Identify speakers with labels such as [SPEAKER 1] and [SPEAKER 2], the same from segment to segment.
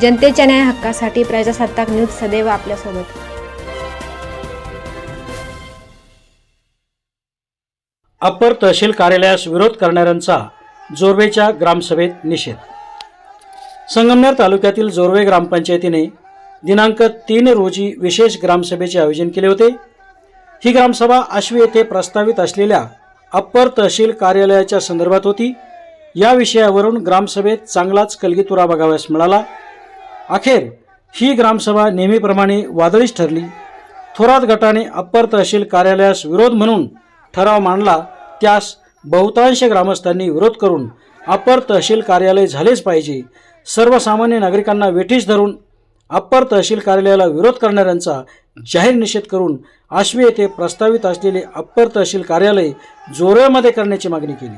[SPEAKER 1] जनतेच्या न्याय हक्कासाठी प्रजासत्ताक न्यूज सदैव आपल्यासोबत.
[SPEAKER 2] अप्पर तहसील कार्यालयास विरोध करणाऱ्यांचा जोरवेच्या ग्रामसभेत निषेध. संगमनेर तालुक्यातील जोरवे ग्रामपंचायतीने दिनांक तीन रोजी विशेष ग्रामसभेचे आयोजन केले होते. ही ग्रामसभा आश्वी येथे प्रस्तावित असलेल्या अप्पर तहसील कार्यालयाच्या संदर्भात होती. या विषयावरून ग्रामसभेत चांगलाच कलगीतुरा बघाव्यास मिळाला. अखेर ही ग्रामसभा नेहमीप्रमाणे वादळीच ठरली. थोरात गटाने अप्पर तहसील कार्यालयास विरोध म्हणून ठराव मांडला. त्यास बहुतांश ग्रामस्थांनी विरोध करून अप्पर तहसील कार्यालय झालेच पाहिजे. सर्वसामान्य नागरिकांना वेठीस धरून अप्पर तहसील कार्यालयाला विरोध करणाऱ्यांचा जाहीर निषेध करून आश्वी येथे प्रस्तावित असलेले अप्पर तहसील कार्यालय जोरळमध्ये करण्याची मागणी केली.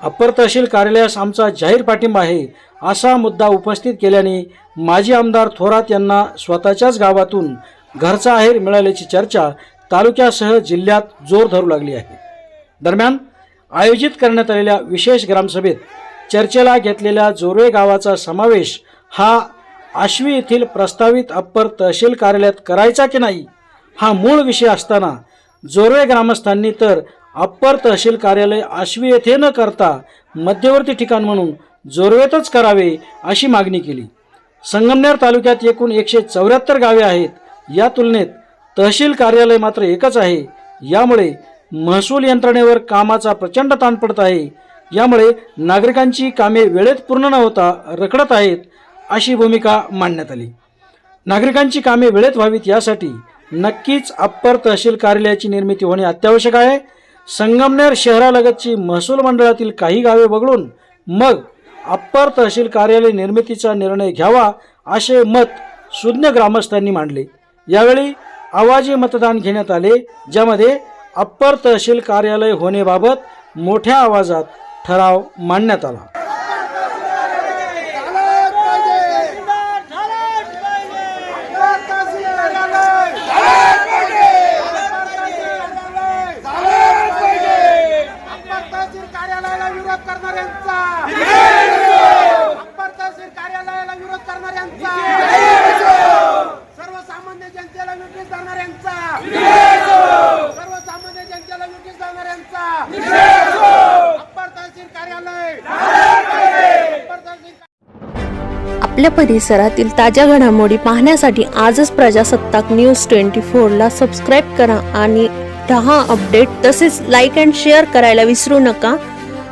[SPEAKER 2] अप्पर तहसील कार्यालयास आमचा जाहीर पाठिंबा आहे असा मुद्दा उपस्थित केल्याने माजी आमदार थोरात यांना स्वतःच्याच गावातून घरचा आहेर मिळाल्याची चर्चा तालुक्यासह जिल्ह्यात जोर धरू लागली आहे. दरम्यान आयोजित करण्यात आलेल्या विशेष ग्रामसभेत चर्चेला घेतलेल्या जोरवे गावाचा समावेश हा आश्वी येथील प्रस्तावित अप्पर तहसील कार्यालयात करायचा की नाही हा मूळ विषय असताना जोरवे ग्रामस्थांनी तर अप्पर तहसील कार्यालय आश्वी येथे न करता मध्यवर्ती ठिकाण म्हणून जोरवेतच करावे अशी मागणी केली. संगमनेर तालुक्यात एकूण एकशे चौऱ्याहत्तर गावे आहेत. या तुलनेत तहसील कार्यालय मात्र एकच आहे. यामुळे महसूल यंत्रणेवर कामाचा प्रचंड ताण पडत आहे. यामुळे नागरिकांची कामे वेळेत पूर्ण न होता रखडत आहेत अशी भूमिका मांडण्यात आली. नागरिकांची कामे वेळेत व्हावीत यासाठी नक्कीच अप्पर तहसील कार्यालयाची निर्मिती होणे अत्यावश्यक आहे. संगमनेर शहरालगतची महसूल मंडळातील काही गावे वगळून मग अप्पर तहसील कार्यालय निर्मितीचा निर्णय घ्यावा असे मत सुज्ञ ग्रामस्थांनी मांडले. यावेळी आवाजी मतदान घेण्यात आले ज्यामध्ये अप्पर तहसील कार्यालय होण्याबाबत मोठ्या आवाजात ठराव मांडण्यात आला.
[SPEAKER 3] करणाऱ्यांचा तहसील कार्यालयाला विरोध करणाऱ्यांचा. सर्वसामान्य जनतेला नोटीस जाणाऱ्यांचा सर्वसामान्य जनतेला नोटीस जाणाऱ्यांचा तहसील कार्यालय. तहसील
[SPEAKER 4] आपल्या परिसरातील ताज्या घडामोडी पाहण्यासाठी आजच प्रजासत्ताक न्यूज ट्वेंटी फोरला सबस्क्राईब करा आणि रहा अपडेट. तसेच लाईक अँड शेअर करायला विसरू नका.